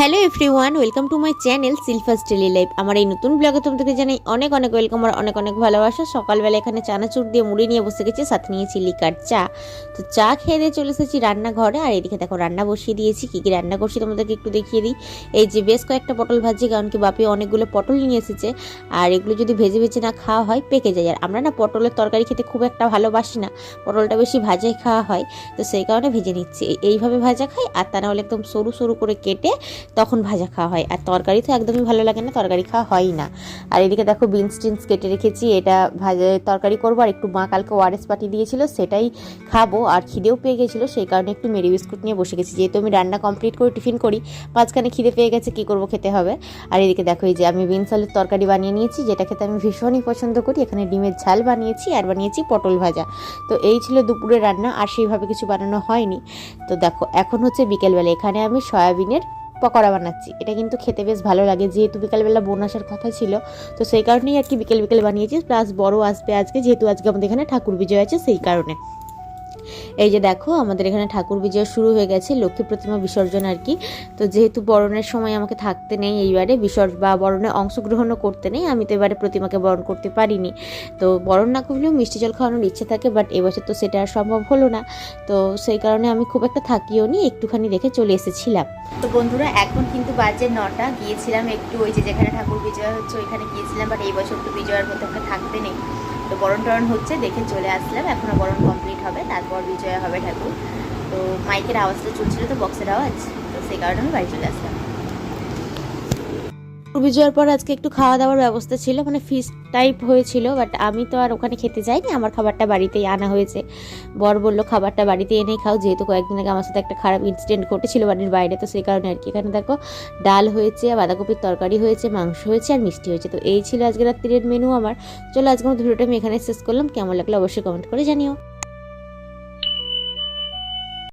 Hello everyone welcome to my channel সিলফাস daily life আমার এই নতুন ব্লগে তোমাদেরকে জানাই অনেক অনেক ওয়েলকাম আর অনেক অনেক ভালোবাসা। সকালবেলা এখানে চানাচুর দিয়ে মুড়ি নিয়ে বসে গেছি, সাথে নিয়েছি লিকার চা। তো চা খেয়ে দিয়ে চলে এসেছি রান্নাঘরে, আর এদিকে দেখো রান্না বসিয়ে দিয়েছি, কী কী রান্না করছি তোমাদেরকে একটু দেখিয়ে দিই। এই যে বেশ কয়েকটা পটল ভাজি কারণ কি বাপি অনেকগুলো পটল নিয়ে এসেছে, আর এগুলো যদি ভেজে ভেজে না খাওয়া হয়, পেকে যায়। আর আমরা না পটলের তরকারি খেতে খুব একটা ভালোবাসি না, পটলটা বেশি ভাজাই খাওয়া হয়, তো সেই কারণে ভেজে নিচ্ছি। এই- এইভাবে ভাজা খাই, আর তা না হলে একদম সরু সরু করে কেটে তখন ভাজা খাওয়া হয়। আর তরকারি তো একদমই ভালো লাগে না, তরকারি খাওয়া হয়ই না। আর এদিকে দেখো বিনস টিনস কেটে রেখেছি, এটা ভাজা, তরকারি করব। আর একটু মা কালকে ওয়ারেস পাটি দিয়েছিল, সেটাই খাব। আর খিদেও পেয়ে গেছিল, সেই কারণে একটু মেরি বিস্কুট নিয়ে বসে গেছি। যেহেতু আমি রান্না কমপ্লিট করে টিফিন করি, মাঝখানে খিদে পেয়ে গেছে, কী করব খেতে হবে? আর এদিকে দেখো এই যে আমি বিনস আলুর তরকারি বানিয়ে নিয়েছি, যেটা খেতে আমি ভীষণই পছন্দ করি। এখানে ডিমের ঝাল বানিয়েছি আর বানিয়েছি পটল ভাজা। তো এই ছিল দুপুরের রান্না, আর সেইভাবে কিছু বানানো হয়নি। তো দেখো, এখন হচ্ছে বিকেলবেলা। এখানে আমি সয়াবিনের পকোড়া বানাচ্ছি। এটা কিন্তু খেতে বেশ ভালো লাগে। যেহেতু বিকালবেলা বোন আসার কথা ছিল, তো সেই কারণেই আর কি বিকেল বিকেল বানিয়েছি। প্লাস বড় আসবে আজকে, যেহেতু আজকে আমাদের এখানে ঠাকুর বিজয় আছে সেই কারণে। এই যে দেখো, আমাদের এখানে ঠাকুর বিজয় শুরু হয়ে গেছে, লক্ষ্মী প্রতিমা বিসর্জন আর কি। তো যেহেতু বরণের সময় আমাকে থাকতে নেই এইবারে বিসর্জ বা বরণে অংশগ্রহণও করতে নেই, আমি তো এবারে প্রতিমাকে বরণ করতে পারিনি। তো বরণ না করলেও মিষ্টি জল খাওয়ানোর ইচ্ছে থাকে বাট এবছর তো সেটা আর সম্ভব হলো না। তো সেই কারণে আমি খুব একটা থাকিও নি, একটুখানি রেখে চলে এসেছিলাম। তো বন্ধুরা, এখন কিন্তু বাজে নটা, গিয়েছিলাম একটু ওই যে যেখানে ঠাকুর বিজয় হচ্ছে ওইখানে গিয়েছিলাম বাট এই বছর তো বিজয়ের মধ্যে আমাকে থাকতে নেই। তো বরণ টরণ হচ্ছে, দেখে চলে আসলাম এখনও বরণ কমপ্লিট হবে ঠাকুর। তো মাইকের আওয়াজটা চলছিল তো, বক্সের আওয়াজ। তো সেই কারণে আমি বাড়ি চলে আসলাম। বিজয়ের পর আজকে একটু খাওয়া দাওয়ার ব্যবস্থা ছিল মানে ফিস টাইপ হয়েছিল বাট আমি তো আর ওখানে খেতে যাইনি। আমার খাবারটা বাড়িতেই আনা হয়েছে। বর বলল, খাবারটা বাড়িতে এনেই খাও, যেহেতু কয়েকদিন আগে আমার সাথে একটা খারাপ ইনসিডেন্ট ঘটেছিল বাড়ির বাইরে, তো সেই কারণে আর কি। এখানে দেখো, ডাল হয়েছে, বাঁধাকপির তরকারি হয়েছে, মাংস হয়েছে, আর মিষ্টি হয়েছে। তো এই ছিল আজকে রাত্রির মেনু আমার। চলো আজকে আমার ভিডিওটা আমি এখানে শেষ করলাম। কেমন লাগল অবশ্যই কমেন্ট করে জানিও।